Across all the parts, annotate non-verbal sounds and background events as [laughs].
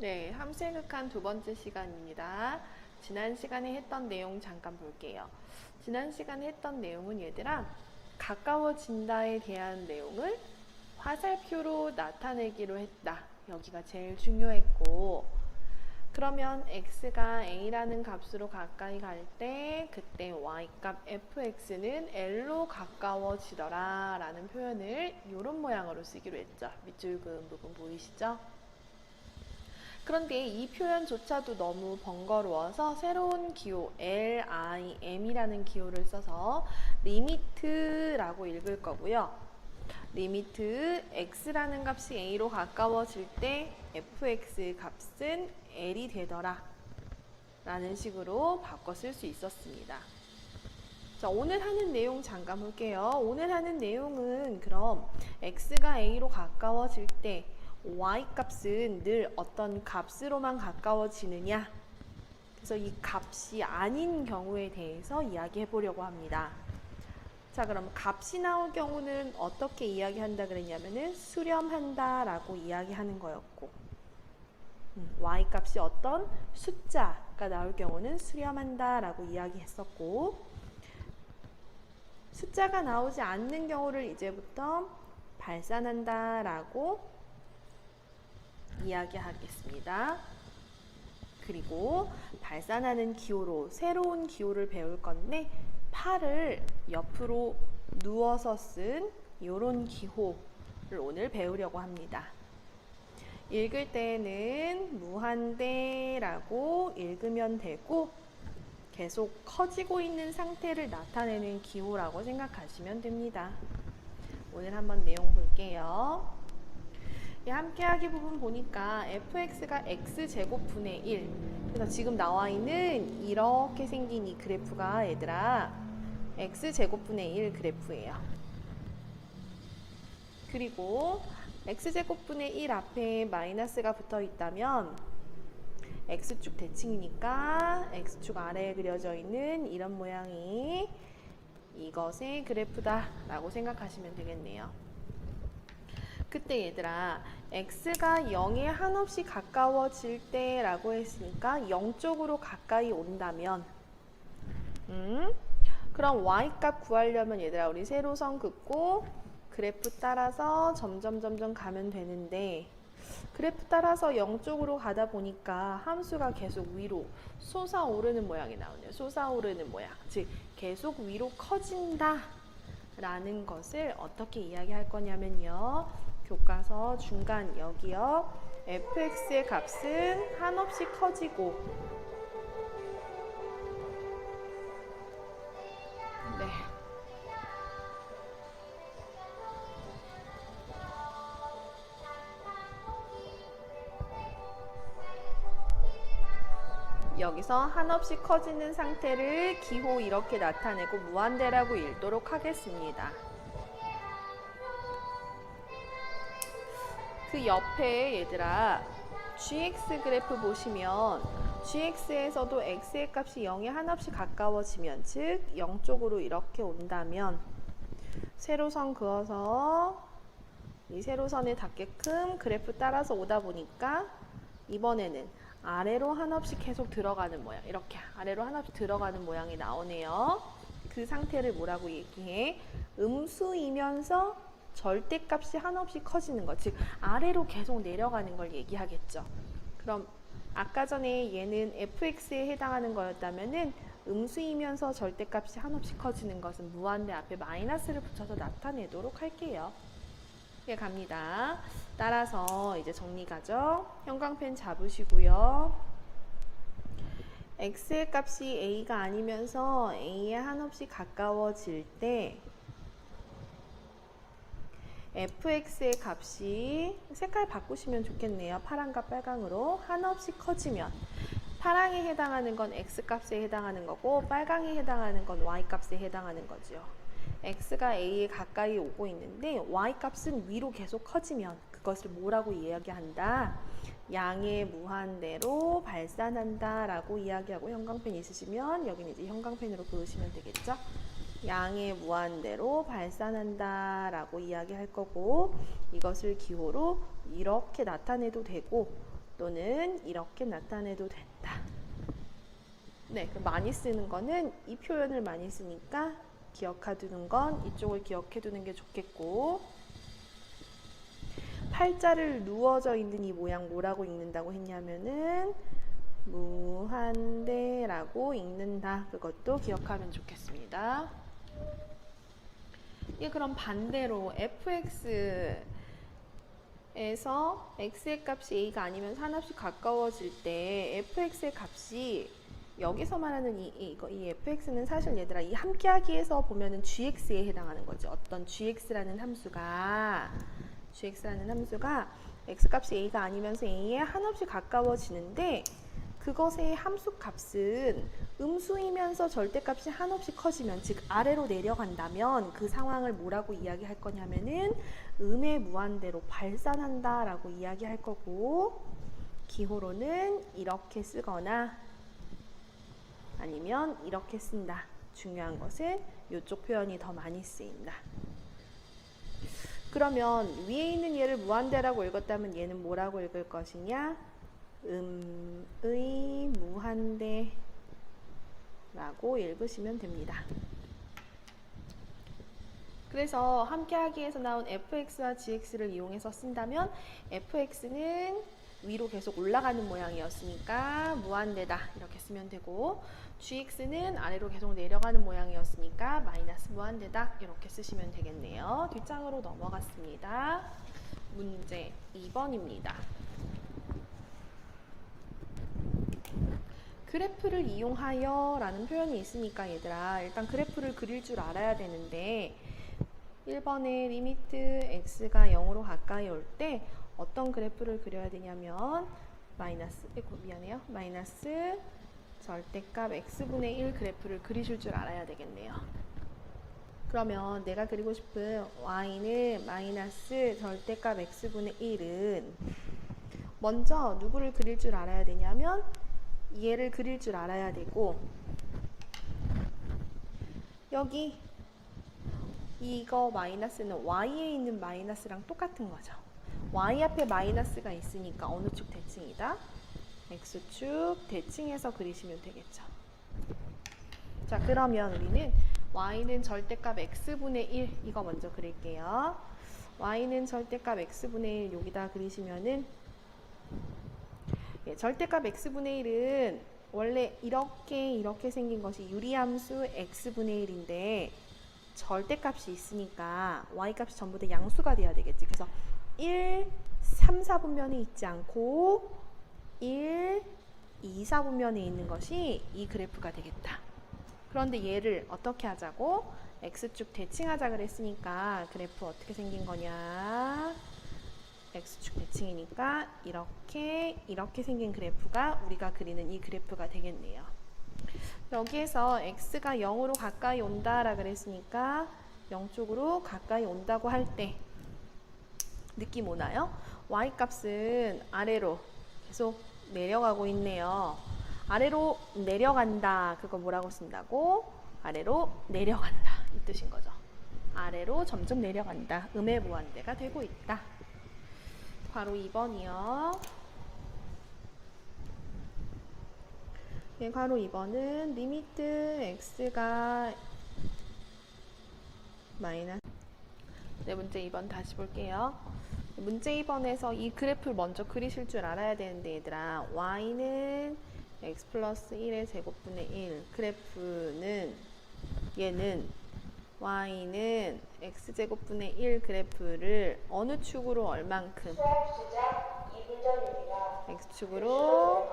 네, 함수의 극한 두 번째 시간입니다. 지난 시간에 했던 내용 잠깐 볼게요. 지난 시간에 했던 내용은 얘들아, 가까워진다에 대한 내용을 화살표로 나타내기로 했다. 여기가 제일 중요했고, 그러면 x가 a라는 값으로 가까이 갈 때, 그때 y값 fx는 l로 가까워지더라 라는 표현을 이런 모양으로 쓰기로 했죠. 밑줄 그은 부분 보이시죠? 그런데 이 표현조차도 너무 번거로워서 새로운 기호 lim이라는 기호를 써서 리미트라고 읽을 거고요. 리미트 x라는 값이 a로 가까워질 때 fx 값은 l이 되더라 라는 식으로 바꿔 쓸 수 있었습니다. 자, 오늘 하는 내용 잠깐 볼게요. 오늘 하는 내용은 그럼 x가 a로 가까워질 때 y 값은 늘 어떤 값으로만 가까워지느냐? 그래서 이 값이 아닌 경우에 대해서 이야기해 보려고 합니다. 자, 그럼 값이 나올 경우는 어떻게 이야기한다 그랬냐면은 수렴한다 라고 이야기하는 거였고, 음, y 값이 어떤 숫자가 나올 경우는 수렴한다 라고 이야기했었고, 숫자가 나오지 않는 경우를 이제부터 발산한다 라고 이야기하겠습니다. 그리고 발산하는 기호로 새로운 기호를 배울 건데 팔을 옆으로 누워서 쓴 이런 기호를 오늘 배우려고 합니다. 읽을 때는 무한대라고 읽으면 되고 계속 커지고 있는 상태를 나타내는 기호라고 생각하시면 됩니다. 오늘 한번 내용 볼게요. 이 함께하기 부분 보니까 fx가 x제곱 분의 1 그래서 지금 나와 있는 이렇게 생긴 이 그래프가 얘들아 x제곱 분의 1 그래프예요. 그리고 x제곱 분의 1 앞에 마이너스가 붙어 있다면 x축 대칭이니까 x축 아래에 그려져 있는 이런 모양이 이것의 그래프다 라고 생각하시면 되겠네요. 그때 얘들아 x가 0에 한없이 가까워질 때 라고 했으니까 0 쪽으로 가까이 온다면 음? 그럼 y값 구하려면 얘들아 우리 세로선 긋고 그래프 따라서 점점 점점 가면 되는데 그래프 따라서 0 쪽으로 가다 보니까 함수가 계속 위로 솟아오르는 모양이 나오네요. 솟아오르는 모양. 즉 계속 위로 커진다 라는 것을 어떻게 이야기할 거냐면요. 교과서 중간 여기요. fx의 값은 한없이 커지고 네. 여기서 한없이 커지는 상태를 기호 이렇게 나타내고 무한대라고 읽도록 하겠습니다. 그 옆에 얘들아 gx 그래프 보시면 gx에서도 x의 값이 0에 한없이 가까워지면 즉 0쪽으로 이렇게 온다면 세로선 그어서 이 세로선에 닿게끔 그래프 따라서 오다 보니까 이번에는 아래로 한없이 계속 들어가는 모양 이렇게 아래로 한없이 들어가는 모양이 나오네요. 그 상태를 뭐라고 얘기해? 음수이면서 절대값이 한없이 커지는 것, 즉 아래로 계속 내려가는 걸 얘기하겠죠. 그럼 아까 전에 얘는 fx에 해당하는 거였다면은 음수이면서 절대값이 한없이 커지는 것은 무한대 앞에 마이너스를 붙여서 나타내도록 할게요. 예, 갑니다. 따라서 이제 정리가죠. 형광펜 잡으시고요. x의 값이 a가 아니면서 a에 한없이 가까워질 때 fx의 값이 색깔 바꾸시면 좋겠네요. 파랑과 빨강으로 한없이 커지면 파랑에 해당하는 건 x값에 해당하는 거고 빨강에 해당하는 건 y값에 해당하는 거죠. x가 a에 가까이 오고 있는데 y값은 위로 계속 커지면 그것을 뭐라고 이야기한다? 양의 무한대로 발산한다 라고 이야기하고 형광펜 있으시면 여기는 이제 형광펜으로 그으시면 되겠죠? 양의 무한대로 발산한다 라고 이야기할 거고 이것을 기호로 이렇게 나타내도 되고 또는 이렇게 나타내도 된다. 네, 그 많이 쓰는 거는 이 표현을 많이 쓰니까 기억해두는 건 이쪽을 기억해두는 게 좋겠고 팔자를 누워져 있는 이 모양 뭐라고 읽는다고 했냐면은 무한대라고 읽는다. 그것도 기억하면 좋겠습니다. 예, 그럼 반대로 fx에서 x의 값이 a가 아니면 산없이 가까워질 때 fx의 값이 여기서 말하는 이, 이, 이 fx는 사실 얘들아 이 함께하기에서 보면은 gx에 해당하는 거지. 어떤 gx라는 함수가 gx라는 함수가 x 값이 a가 아니면서 a에 한없이 가까워지는데 그것의 함수 값은 음수이면서 절대값이 한없이 커지면 즉 아래로 내려간다면 그 상황을 뭐라고 이야기할 거냐면은 음의 무한대로 발산한다라고 이야기할 거고 기호로는 이렇게 쓰거나 아니면 이렇게 쓴다. 중요한 것은 이쪽 표현이 더 많이 쓰인다. 그러면 위에 있는 얘를 무한대라고 읽었다면 얘는 뭐라고 읽을 것이냐? 음의 무한대라고 읽으시면 됩니다. 그래서 함께하기에서 나온 fx와 gx를 이용해서 쓴다면 fx는 위로 계속 올라가는 모양이었으니까 무한대다 이렇게 쓰면 되고 gx는 아래로 계속 내려가는 모양이었으니까 마이너스 무한대다 이렇게 쓰시면 되겠네요. 뒷장으로 넘어갔습니다. 문제 2번입니다. 그래프를 이용하여 라는 표현이 있으니까 얘들아 일단 그래프를 그릴 줄 알아야 되는데 1번에 리미트 x가 0으로 가까이 올 때 어떤 그래프를 그려야 되냐면 마이너스 에고 미안해요. 마이너스 절대값 x분의 1 그래프를 그리실 줄 알아야 되겠네요. 그러면 내가 그리고 싶은 y는 마이너스 절대값 x분의 1은 먼저 누구를 그릴 줄 알아야 되냐면 얘를 그릴 줄 알아야 되고 여기 이거 마이너스는 y에 있는 마이너스랑 똑같은 거죠. y 앞에 마이너스가 있으니까 어느 축 대칭이다? x축 대칭해서 그리시면 되겠죠. 자 그러면 우리는 y는 절대값 x분의 1 이거 먼저 그릴게요. y는 절대값 x분의 1 여기다 그리시면은 예, 절대값 x분의 1은 원래 이렇게 이렇게 생긴 것이 유리함수 x분의 1인데 절대값이 있으니까 y값이 전부 다 양수가 돼야 되겠지. 그래서 1, 3, 4분면에 있지 않고 1, 2, 4분면에 있는 것이 이 그래프가 되겠다. 그런데 얘를 어떻게 하자고? x축 대칭하자 그랬으니까 그래프 어떻게 생긴 거냐? X축 대칭이니까 이렇게 이렇게 생긴 그래프가 우리가 그리는 이 그래프가 되겠네요. 여기에서 x가 0으로 가까이 온다라 그랬으니까 0 쪽으로 가까이 온다고 할 때 느낌 오나요? y 값은 아래로 계속 내려가고 있네요. 아래로 내려간다. 그거 뭐라고 쓴다고? 아래로 내려간다. 이 뜻인 거죠. 아래로 점점 내려간다. 음의 무한대가 되고 있다. 바로 2번이요. 네, 바로 2번은 리미트 x가 마이너스 네, 문제 2번 다시 볼게요. 문제 2번에서 이 그래프를 먼저 그리실 줄 알아야 되는데 얘들아 y는 x 플러스 1의 제곱분의 1 그래프는 얘는 y는 x제곱분의 1 그래프를 어느 축으로 얼만큼 수학 시작 2분 전입니다. x축으로.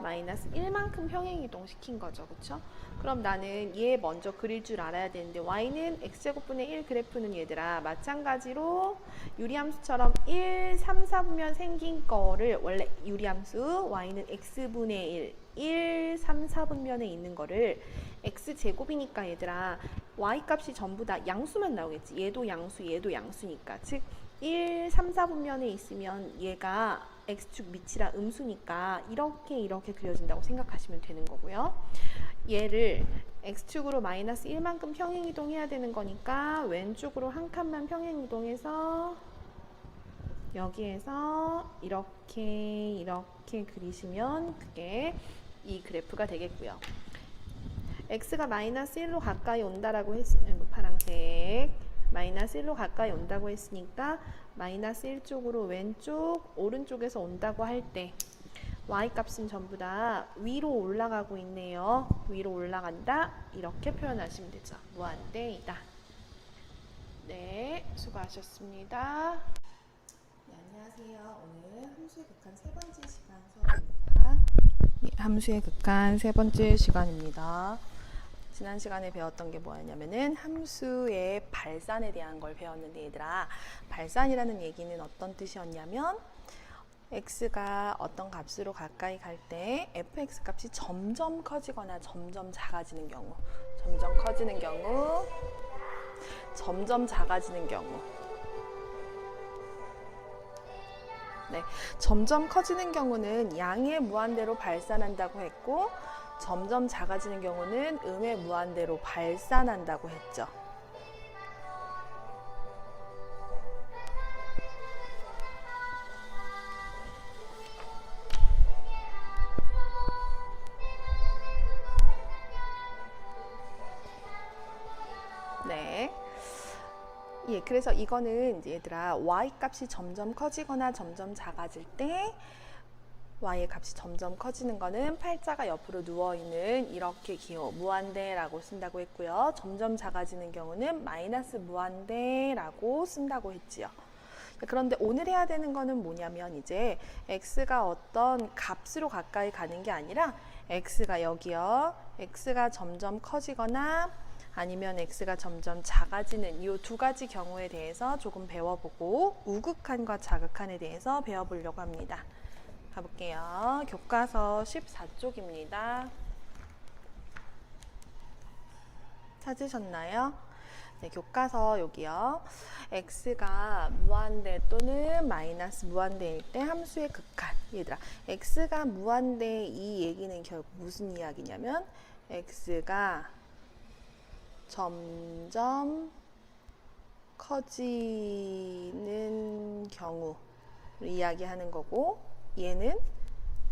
마이너스 1만큼 평행 이동시킨 거죠. 그쵸? 그럼 나는 얘 먼저 그릴 줄 알아야 되는데 y는 x제곱분의 1 그래프는 얘들아 마찬가지로 유리함수처럼 1, 3, 4분면 생긴 거를 원래 유리함수 y는 x분의 1, 1, 3, 4분면에 있는 거를 x제곱이니까 얘들아 y 값이 전부 다 양수만 나오겠지. 얘도 양수, 얘도 양수니까. 즉 1, 3, 4분면에 있으면 얘가 x축 밑이라 음수니까 이렇게 이렇게 그려진다고 생각하시면 되는 거고요. 얘를 x축으로 마이너스 1만큼 평행 이동해야 되는 거니까 왼쪽으로 한 칸만 평행 이동해서 여기에서 이렇게 이렇게 그리시면 그게 이 그래프가 되겠고요. X가 마이너스 1로 가까이 온다라고 했으면 파랑색 마이너스 1로 가까이 온다고 했으니까 마이너스 1 쪽으로 왼쪽 오른쪽에서 온다고 할 때 y 값은 전부 다 위로 올라가고 있네요. 위로 올라간다 이렇게 표현하시면 되죠. 무한대이다. 네, 수고하셨습니다. 네, 안녕하세요. 오늘 함수의 극한 세 번째 시간 수업입니다. 예, 함수의 극한 세 번째 시간입니다. 지난 시간에 배웠던 게 뭐였냐면은 함수의 발산에 대한 걸 배웠는데 얘들아 발산이라는 얘기는 어떤 뜻이었냐면 x가 어떤 값으로 가까이 갈 때 fx 값이 점점 커지거나 점점 작아지는 경우 점점 커지는 경우 점점 작아지는 경우. 네, 점점 커지는 경우는 양의 무한대로 발산한다고 했고 점점 작아지는 경우는 음의 무한대로 발산한다고 했죠. 네. 예, 그래서 이거는 얘들아 y 값이 점점 커지거나 점점 작아질 때 y의 값이 점점 커지는 거는 팔자가 옆으로 누워 있는 이렇게 기호 무한대라고 쓴다고 했고요. 점점 작아지는 경우는 마이너스 무한대라고 쓴다고 했지요. 그런데 오늘 해야 되는 거는 뭐냐면 이제 x가 어떤 값으로 가까이 가는 게 아니라 x가 여기요. x가 점점 커지거나 아니면 x가 점점 작아지는 이 두 가지 경우에 대해서 조금 배워보고 우극한과 자극한에 대해서 배워보려고 합니다. 가볼게요. 교과서 14쪽입니다. 찾으셨나요? 네, 교과서 여기요. x가 무한대 또는 마이너스 무한대일 때 함수의 극한. 얘들아, x가 무한대 이 얘기는 결국 무슨 이야기냐면 x가 점점 커지는 경우를 이야기하는 거고 얘는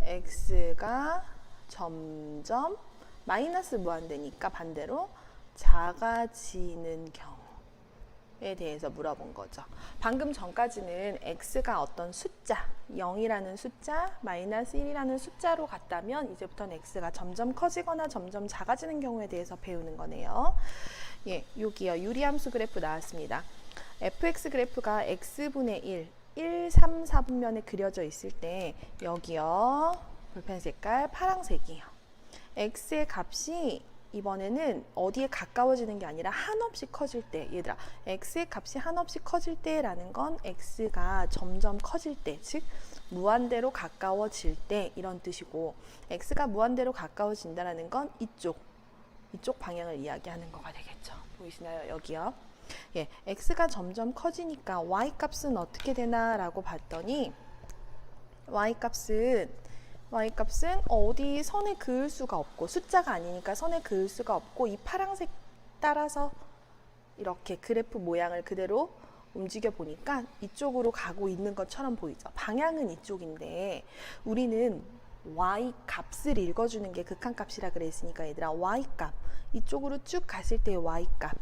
x가 점점 마이너스 무한대니까 반대로 작아지는 경우에 대해서 물어본 거죠. 방금 전까지는 x가 어떤 숫자, 0이라는 숫자, 마이너스 1이라는 숫자로 갔다면 이제부터는 x가 점점 커지거나 점점 작아지는 경우에 대해서 배우는 거네요. 예, 여기요. 유리함수 그래프 나왔습니다. fx 그래프가 x분의 1, 1, 3, 4분면에 그려져 있을 때 여기요. 볼펜 색깔 파랑색이에요. x의 값이 이번에는 어디에 가까워지는 게 아니라 한없이 커질 때 얘들아 x의 값이 한없이 커질 때라는 건 x가 점점 커질 때 즉 무한대로 가까워질 때 이런 뜻이고 x가 무한대로 가까워진다라는 건 이쪽 이쪽 방향을 이야기하는 거가 되겠죠 보이시나요 여기요 예 x가 점점 커지니까 y 값은 어떻게 되나라고 봤더니 y 값은 y 값은 어디 선에 그을 수가 없고 숫자가 아니니까 선에 그을 수가 없고 이 파랑색 따라서 이렇게 그래프 모양을 그대로 움직여 보니까 이쪽으로 가고 있는 것처럼 보이죠. 방향은 이쪽인데 우리는 y 값을 읽어주는 게 극한값이라 그랬으니까 얘들아 y 값 이쪽으로 쭉 갔을 때 y 값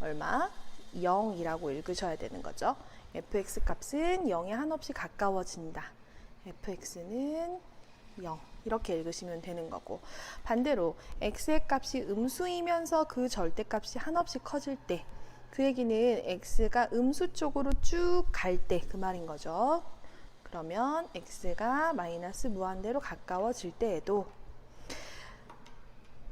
얼마? 0이라고 읽으셔야 되는 거죠. fx 값은 0에 한없이 가까워진다. fx는 0 이렇게 읽으시면 되는 거고 반대로 x의 값이 음수이면서 그 절대값이 한없이 커질 때 그 얘기는 x가 음수 쪽으로 쭉 갈 때 그 말인 거죠. 그러면 x가 마이너스 무한대로 가까워질 때에도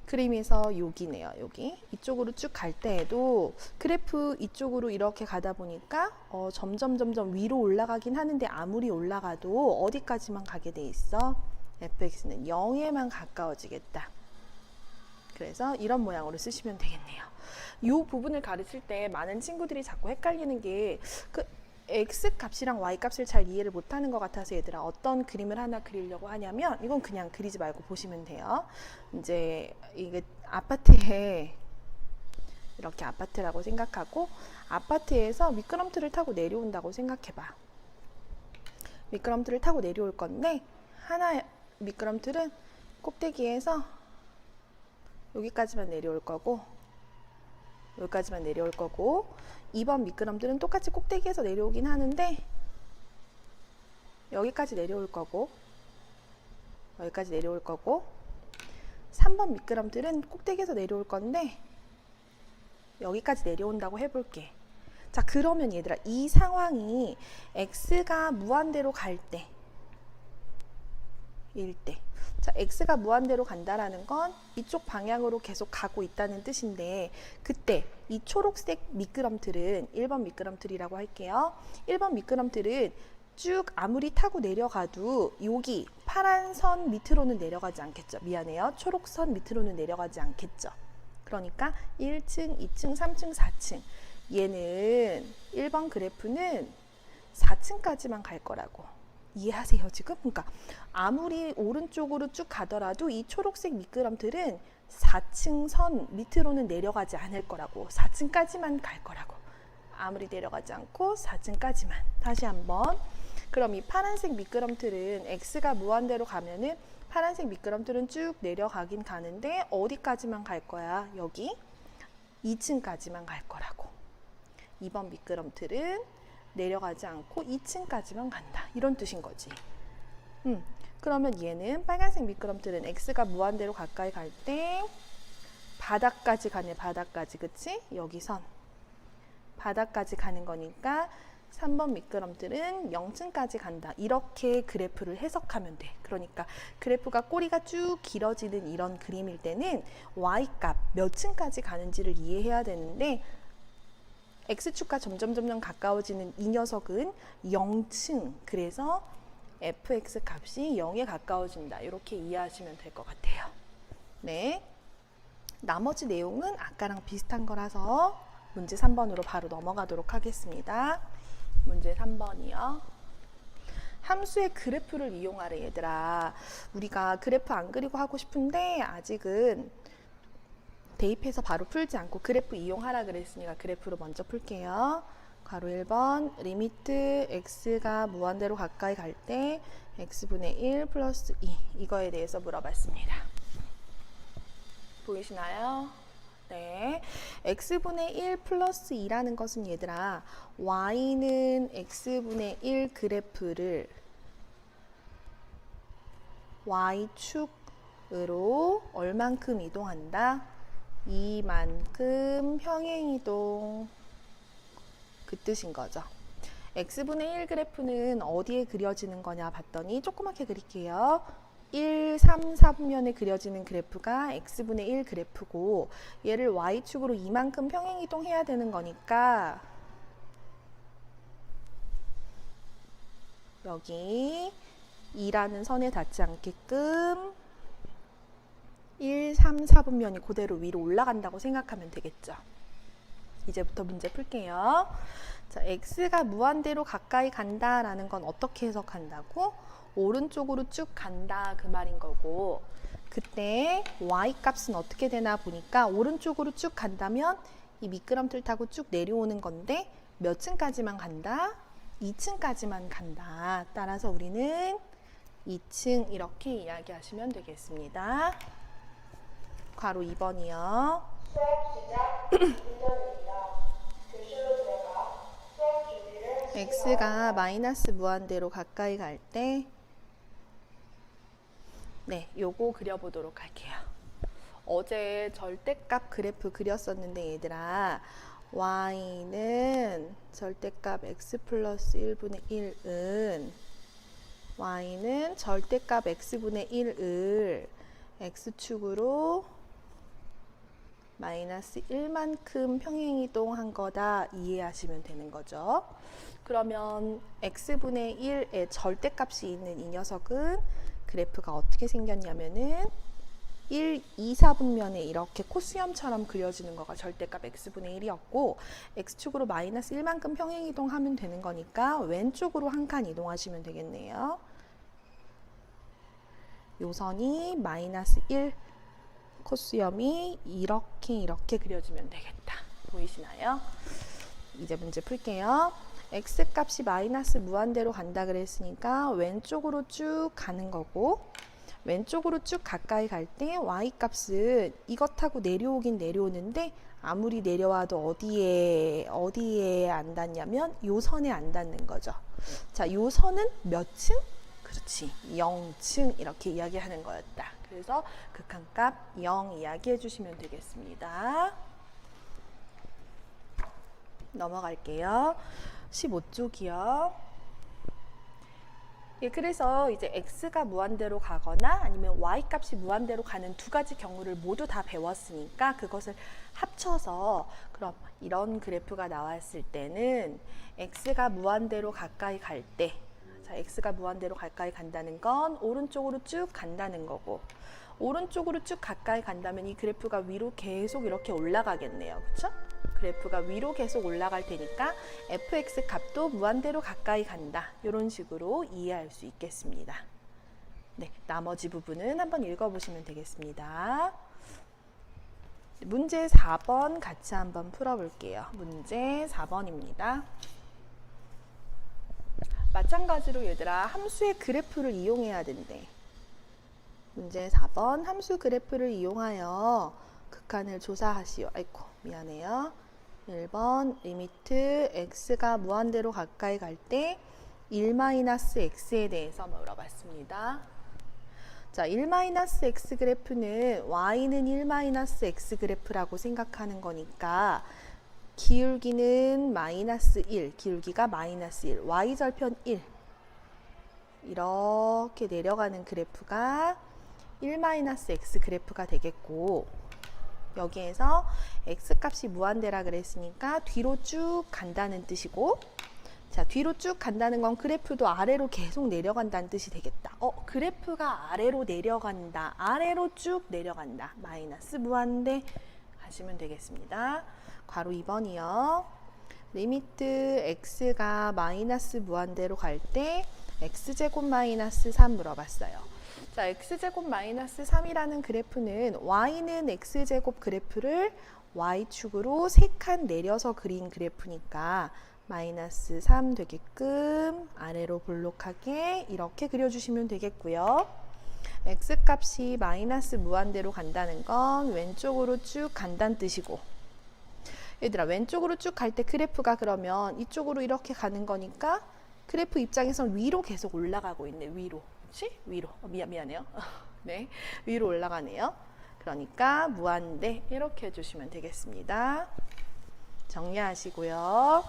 그림에서 여기네요. 여기 이쪽으로 쭉 갈 때에도 그래프 이쪽으로 이렇게 가다 보니까 어, 점점 점점 위로 올라가긴 하는데 아무리 올라가도 어디까지만 가게 돼 있어? fx는 0에만 가까워지겠다. 그래서 이런 모양으로 쓰시면 되겠네요. 이 부분을 가르칠 때 많은 친구들이 자꾸 헷갈리는 게그 x 값이랑 y 값을 잘 이해를 못하는 것 같아서 얘들아 어떤 그림을 하나 그리려고 하냐면 이건 그냥 그리지 말고 보시면 돼요. 이제 이게 아파트에 이렇게 아파트라고 생각하고 아파트에서 미끄럼틀을 타고 내려온다고 생각해봐. 미끄럼틀을 타고 내려올 건데 하나의 미끄럼틀은 꼭대기에서 여기까지만 내려올 거고 여기까지만 내려올 거고 2번 미끄럼틀은 똑같이 꼭대기에서 내려오긴 하는데 여기까지 내려올 거고 여기까지 내려올 거고 3번 미끄럼틀은 꼭대기에서 내려올 건데 여기까지 내려온다고 해볼게. 자, 그러면 얘들아, 이 상황이 x가 무한대로 갈 때, 일 때. 자, x가 무한대로 간다라는 건 이쪽 방향으로 계속 가고 있다는 뜻인데, 그때 이 초록색 미끄럼틀은 1번 미끄럼틀이라고 할게요. 1번 미끄럼틀은 쭉 아무리 타고 내려가도 여기 파란 선 밑으로는 내려가지 않겠죠. 미안해요. 초록 선 밑으로는 내려가지 않겠죠. 그러니까 1층, 2층, 3층, 4층. 얘는 1번 그래프는 4층까지만 갈 거라고. 이해하세요, 지금? 그러니까 아무리 오른쪽으로 쭉 가더라도 이 초록색 미끄럼틀은 4층 선 밑으로는 내려가지 않을 거라고. 4층까지만 갈 거라고. 아무리 내려가지 않고 4층까지만. 다시 한번. 그럼 이 파란색 미끄럼틀은 x가 무한대로 가면은 파란색 미끄럼틀은 쭉 내려가긴 가는데 어디까지만 갈 거야? 여기 2층까지만 갈 거라고. 2번 미끄럼틀은 내려가지 않고 2층까지만 간다. 이런 뜻인 거지. 음, 그러면 얘는 빨간색 미끄럼틀은 x가 무한대로 가까이 갈 때 바닥까지 가네. 바닥까지. 그치? 여기 선. 바닥까지 가는 거니까 3번 미끄럼틀은 0층까지 간다. 이렇게 그래프를 해석하면 돼. 그러니까 그래프가 꼬리가 쭉 길어지는 이런 그림일 때는 y값 몇 층까지 가는지를 이해해야 되는데 x축과 점점 점점 가까워지는 이 녀석은 0층. 그래서 fx 값이 0에 가까워진다. 이렇게 이해하시면 될 것 같아요. 네. 나머지 내용은 아까랑 비슷한 거라서 문제 3번으로 바로 넘어가도록 하겠습니다. 문제 3번이요. 함수의 그래프를 이용하래 얘들아. 우리가 그래프 안 그리고 하고 싶은데 아직은 대입해서 바로 풀지 않고 그래프 이용하라 그랬으니까 그래프로 먼저 풀게요. 가로 1번 리미트 x가 무한대로 가까이 갈 때 x분의 1 플러스 2 이거에 대해서 물어봤습니다. 보이시나요? 네. x분의 1 플러스 2라는 것은 얘들아, y는 x분의 1 그래프를 y축으로 얼만큼 이동한다? 이만큼 평행이동. 그 뜻인 거죠. x분의 1 그래프는 어디에 그려지는 거냐 봤더니 조그맣게 그릴게요. 1, 3, 4분면에 그려지는 그래프가 x분의 1 그래프고 얘를 y축으로 이만큼 평행이동해야 되는 거니까 여기 2라는 선에 닿지 않게끔 1, 3, 4분면이 그대로 위로 올라간다고 생각하면 되겠죠. 이제부터 문제 풀게요. 자, x가 무한대로 가까이 간다라는 건 어떻게 해석한다고? 오른쪽으로 쭉 간다 그 말인 거고 그때 y 값은 어떻게 되나 보니까 오른쪽으로 쭉 간다면 이 미끄럼틀 타고 쭉 내려오는 건데 몇 층까지만 간다? 2층까지만 간다. 따라서 우리는 2층 이렇게 이야기하시면 되겠습니다. 괄호 2번이요. 수업 시작 2분전입니다. 교실로 들어가 수업 준비를 하시기 x가 마이너스 무한대로 가까이 갈 때, 네, 요거 그려보도록 할게요. 어제 절대값 그래프 그렸었는데 얘들아, y는 절대값 x 플러스 1분의 1은 y는 절대값 x분의 1을 x축으로 마이너스 1만큼 평행이동한 거다 이해하시면 되는 거죠. 그러면 x분의 1의 절대값이 있는 이 녀석은 그래프가 어떻게 생겼냐면은 1, 2, 4분면에 이렇게 코수염처럼 그려지는 거가 절대값 x분의 1이었고 x축으로 마이너스 1만큼 평행이동하면 되는 거니까 왼쪽으로 한 칸 이동하시면 되겠네요. 요선이 마이너스 1 코수염이 이렇게 이렇게 그려지면 되겠다. 보이시나요? 이제 문제 풀게요. x 값이 마이너스 무한대로 간다 그랬으니까 왼쪽으로 쭉 가는 거고 왼쪽으로 쭉 가까이 갈 때 y 값은 이것하고 내려오긴 내려오는데 아무리 내려와도 어디에 어디에 안 닿냐면 요 선에 안 닿는 거죠. 자, 요 선은 몇 층? 그렇지. 0층 이렇게 이야기하는 거였다. 그래서 극한값 0 이야기해 주시면 되겠습니다. 넘어갈게요. 15쪽이요. 예, 그래서 이제 x가 무한대로 가거나 아니면 y 값이 무한대로 가는 두 가지 경우를 모두 다 배웠으니까 그것을 합쳐서 그럼 이런 그래프가 나왔을 때는 x가 무한대로 가까이 갈 때, 자, x가 무한대로 가까이 간다는 건 오른쪽으로 쭉 간다는 거고, 오른쪽으로 쭉 가까이 간다면 이 그래프가 위로 계속 이렇게 올라가겠네요. 그쵸? 그래프가 위로 계속 올라갈 테니까 fx 값도 무한대로 가까이 간다. 이런 식으로 이해할 수 있겠습니다. 네, 나머지 부분은 한번 읽어보시면 되겠습니다. 문제 4번 같이 한번 풀어볼게요. 문제 4번입니다. 마찬가지로 얘들아 함수의 그래프를 이용해야 된대. 문제 4번 함수 그래프를 이용하여 극한을 조사하시오. 아이고 미안해요. 1번 리미트 x가 무한대로 가까이 갈 때 1-x에 대해서 물어봤습니다. 자, 1-x 그래프는 y는 1-x 그래프라고 생각하는 거니까 기울기는 마이너스 1, 기울기가 마이너스 1, y절편 1 이렇게 내려가는 그래프가 1-x 그래프가 되겠고 여기에서 x값이 무한대라 그랬으니까 뒤로 쭉 간다는 뜻이고 자 뒤로 쭉 간다는 건 그래프도 아래로 계속 내려간다는 뜻이 되겠다. 어 그래프가 아래로 내려간다. 아래로 쭉 내려간다. 마이너스 무한대 하시면 되겠습니다. 괄호 2번이요. 리미트 x가 마이너스 무한대로 갈 때 x제곱 마이너스 3 물어봤어요. 자, x제곱 마이너스 3이라는 그래프는 y는 x제곱 그래프를 y축으로 3칸 내려서 그린 그래프니까 마이너스 3 되게끔 아래로 볼록하게 이렇게 그려주시면 되겠고요. x값이 마이너스 무한대로 간다는 건 왼쪽으로 쭉 간다는 뜻이고 얘들아 왼쪽으로 쭉 갈 때 그래프가 그러면 이쪽으로 이렇게 가는 거니까 그래프 입장에선 위로 계속 올라가고 있네. 위로. 그렇지? 위로. 어, 미안 미안해요. [laughs] 네. 위로 올라가네요. 그러니까 무한대 이렇게 해주시면 되겠습니다. 정리하시고요